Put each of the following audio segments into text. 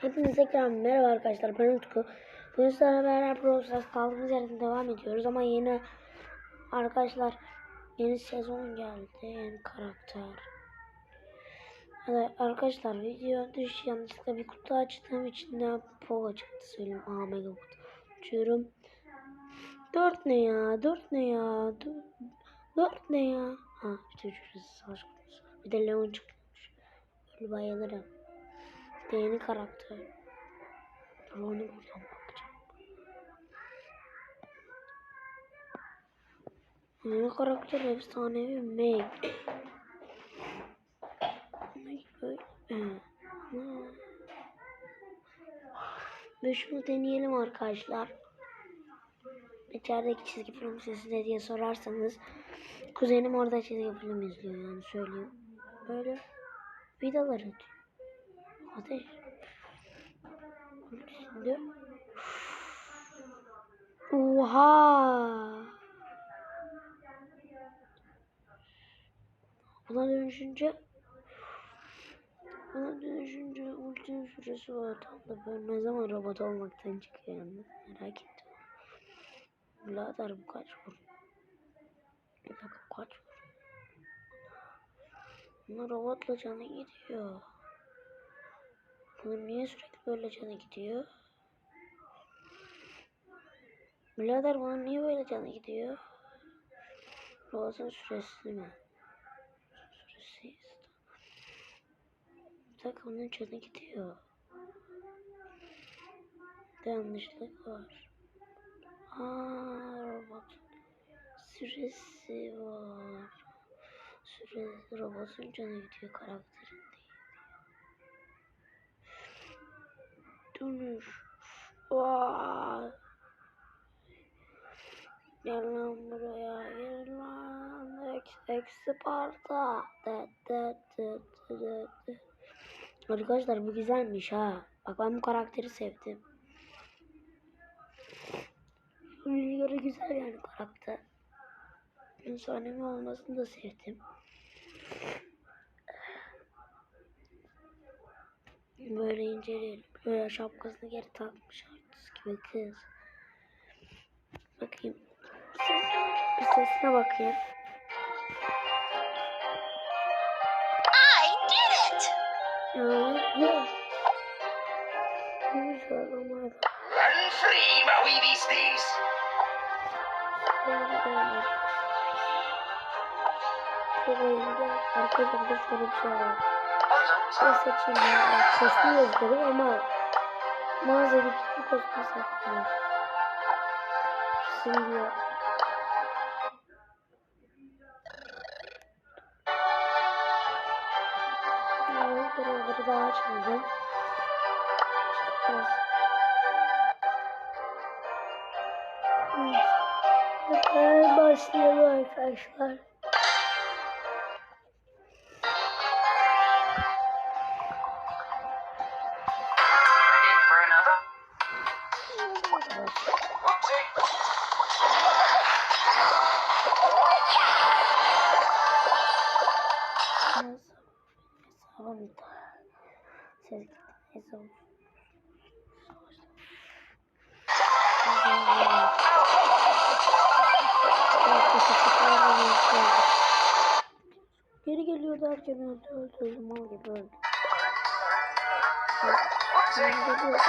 Hepinize tekrar merhaba arkadaşlar ben Utku. Bugün sizlerle beraber Brawl Stars kaldığımız yerden devam ediyoruz ama yeni arkadaşlar yeni sezon geldi yeni karakter. Evet arkadaşlar video düş yanlışlıkla bir kutu açtığım için ne Pogo çıktı söyleyeyim. Aa mega kutu açıyorum. 4 ne ya 4 ne ya 4 ne ya. Ha işte şurası savaş. Bir de Leon çıkmış. Böyle bayılırım. De yeni karakter. Dur onu buradan bakacağım. Yeni karakter efsanevi Meg. Meg böyle. Ve şunu deneyelim arkadaşlar. İçerideki çizgi film sesi ne diye sorarsanız kuzenim orada çizgi film izliyor yani söyleyeyim. Böyle vidalar atıyor. Ateş. Şimdi. Oha. Buna dönüşünce buna dönüşünce ultinin süresi var tam da ben ne zaman robot olmaktan çıkıyor yani merak ettim. Birader bu kaç vur? Bir dakika kaç vur? Buna robotla canı gidiyor. Bunun niye sürekli böyle canı gidiyor? Birader bunun niye böyle canı gidiyor? Robotun süresi mi? Süresi dakika onun canı gidiyor. Bir yanlışlık var. Aa robot süresi var. Süresi robotun canı gidiyor karakterin Dönüş. Vay. Gel lan buraya gel lan. Eksi, eksi parta. De, de, de, de, de, de. Arkadaşlar bu güzelmiş ha. Bak ben bu karakteri sevdim. Rüzgarı güzel yani karakter. İnsanemi olmasını da sevdim. Böyle inceleyelim. Böyle şapkasını geri takmış artist gibi kız. Bakayım. Ses, bir sesine bakayım. I did it! Run free, Maui Beasties! Çok oyunda arkadaşlar bir şöyle bir şey var. Ne seçeyim ya? Kostüm yazdım ama mağazadaki bir kostüm seçtim. Şimdi Yavaş görevleri daha açmadım. Biraz. Evet, başlayalım arkadaşlar. Derken öldü öldü öldü. Mal gibi öldü. Geri geliyor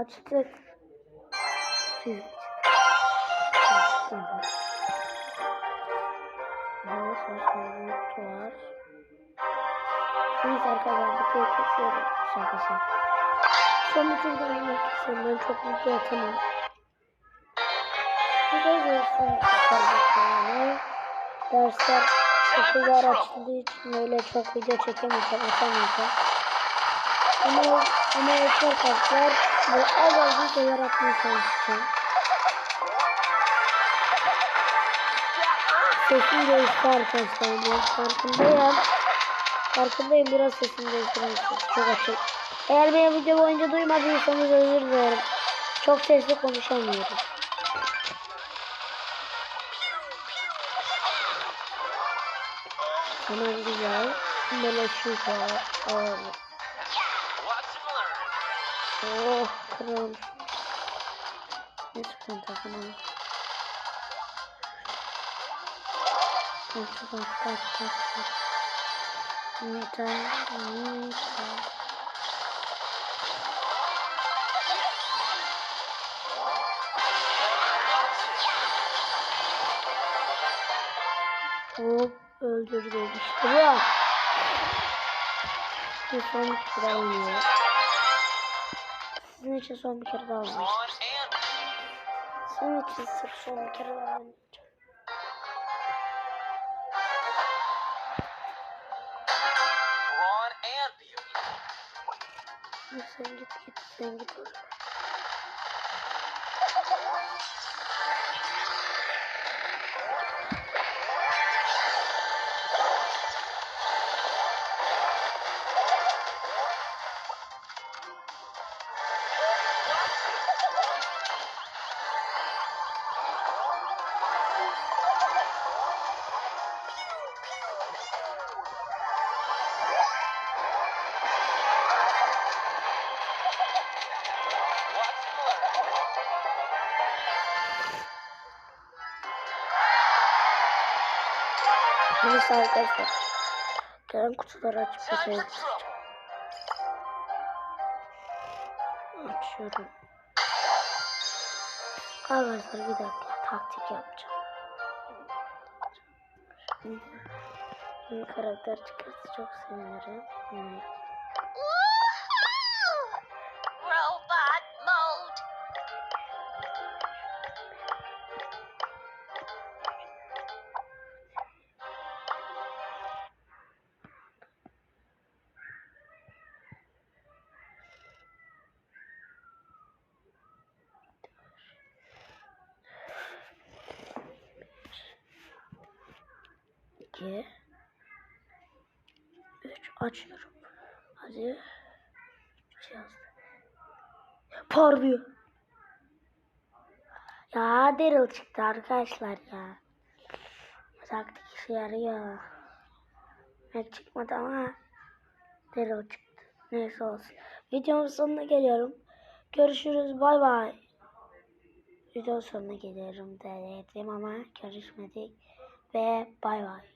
açtık. Son bütün bölümü kesiyorum. Ben çok mutlu atamam. Arkadaşlar son yani. Dersler okullar açıldığı için öyle çok video çekemeyeceğim, atamayacağım. Ama ama yeter kalklar ve az az videolar atmayı çalışacağım. Sesim değişti arkadaşlar. Ben farkındayım. Farkındayım biraz sesim değiştirmek çok açık. Eğer beni video boyunca duymadıysanız özür dilerim. Çok sesli konuşamıyorum. Tamam güzel. Böyle şu kadar. Oh kral. Ne sıkıntı takımı. Kaç kaç kaç kaç. Nita, Nita. Hop öldürdü işte bu. Bir son bir kere daha oynuyor. Sizin için son bir kere daha oynayacağım. Senin için sırf son bir kere daha oynayacağım. Sen git git sen git. Watch Neyse arkadaşlar. Gelen kutuları açıp trouble. Açıyorum. Arkadaşlar bir dakika taktik yapacağım. Şimdi karakter çıkarsa çok sevinirim. Hmm. 2 3 açıyorum. Hadi. Şey yazdı. Parlıyor. Ya Daryl çıktı arkadaşlar ya. Taktik işe yarıyor. Ben çıkmadı ama Daryl çıktı. Neyse olsun. Videomun sonuna geliyorum. Görüşürüz. Bay bay. Video sonuna geliyorum dedim ama görüşmedik ve bay bay.